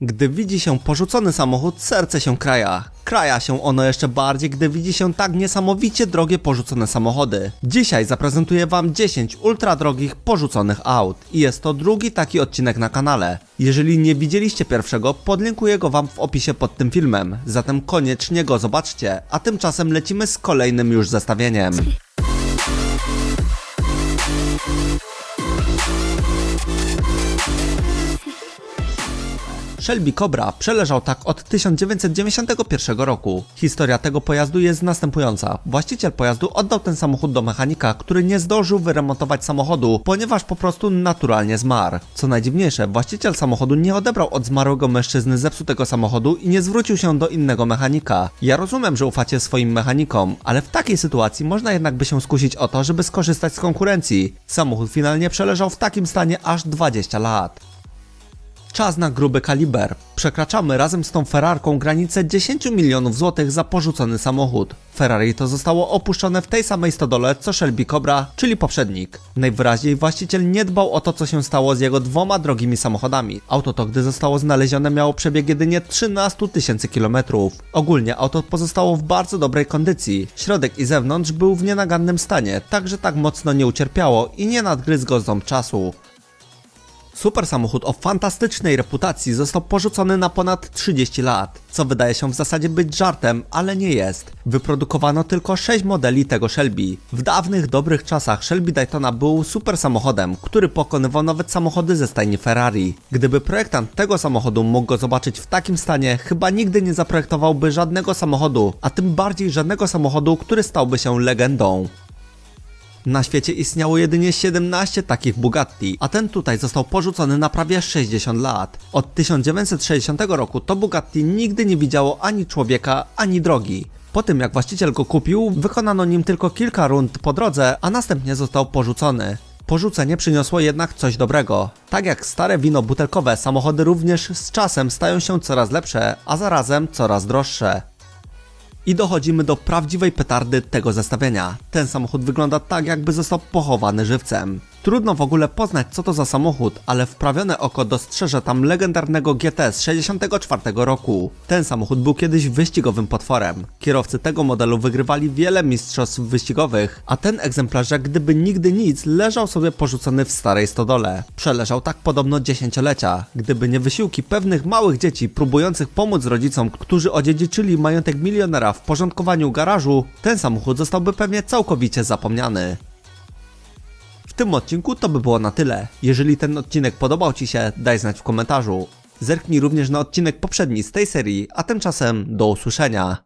Gdy widzi się porzucony samochód, serce się kraja. Kraja się ono jeszcze bardziej, gdy widzi się tak niesamowicie drogie porzucone samochody. Dzisiaj zaprezentuję Wam 10 ultra drogich porzuconych aut i jest to drugi taki odcinek na kanale. Jeżeli nie widzieliście pierwszego, podlinkuję go Wam w opisie pod tym filmem, zatem koniecznie go zobaczcie, a tymczasem lecimy z kolejnym już zestawieniem. Shelby Cobra przeleżał tak od 1991 roku. Historia tego pojazdu jest następująca. Właściciel pojazdu oddał ten samochód do mechanika, który nie zdążył wyremontować samochodu, ponieważ po prostu naturalnie zmarł. Co najdziwniejsze, właściciel samochodu nie odebrał od zmarłego mężczyzny zepsutego samochodu i nie zwrócił się do innego mechanika. Ja rozumiem, że ufacie swoim mechanikom, ale w takiej sytuacji można jednak by się skusić o to, żeby skorzystać z konkurencji. Samochód finalnie przeleżał w takim stanie aż 20 lat. Czas na gruby kaliber. Przekraczamy razem z tą Ferrarką granicę 10 milionów złotych za porzucony samochód. Ferrari to zostało opuszczone w tej samej stodole co Shelby Cobra, czyli poprzednik. Najwyraźniej właściciel nie dbał o to, co się stało z jego dwoma drogimi samochodami. Auto to, gdy zostało znalezione, miało przebieg jedynie 13 tysięcy kilometrów. Ogólnie auto pozostało w bardzo dobrej kondycji. Środek i zewnątrz był w nienagannym stanie, także tak mocno nie ucierpiało i nie nadgryzł go ząb czasu. Super samochód o fantastycznej reputacji został porzucony na ponad 30 lat, co wydaje się w zasadzie być żartem, ale nie jest. Wyprodukowano tylko 6 modeli tego Shelby. W dawnych, dobrych czasach Shelby Daytona był super samochodem, który pokonywał nawet samochody ze stajni Ferrari. Gdyby projektant tego samochodu mógł go zobaczyć w takim stanie, chyba nigdy nie zaprojektowałby żadnego samochodu, a tym bardziej żadnego samochodu, który stałby się legendą. Na świecie istniało jedynie 17 takich Bugatti, a ten tutaj został porzucony na prawie 60 lat. Od 1960 roku to Bugatti nigdy nie widziało ani człowieka, ani drogi. Po tym jak właściciel go kupił, wykonano nim tylko kilka rund po drodze, a następnie został porzucony. Porzucenie przyniosło jednak coś dobrego. Tak jak stare wino butelkowe, samochody również z czasem stają się coraz lepsze, a zarazem coraz droższe. I dochodzimy do prawdziwej petardy tego zestawienia. Ten samochód wygląda tak, jakby został pochowany żywcem. Trudno w ogóle poznać, co to za samochód, ale wprawione oko dostrzeże tam legendarnego GT z 64 roku. Ten samochód był kiedyś wyścigowym potworem. Kierowcy tego modelu wygrywali wiele mistrzostw wyścigowych, a ten egzemplarz, jak gdyby nigdy nic, leżał sobie porzucony w starej stodole. Przeleżał tak podobno dziesięciolecia. Gdyby nie wysiłki pewnych małych dzieci próbujących pomóc rodzicom, którzy odziedziczyli majątek milionera w porządkowaniu garażu, ten samochód zostałby pewnie całkowicie zapomniany. Tym odcinku to by było na tyle. Jeżeli ten odcinek podobał Ci się, daj znać w komentarzu. Zerknij również na odcinek poprzedni z tej serii, a tymczasem do usłyszenia.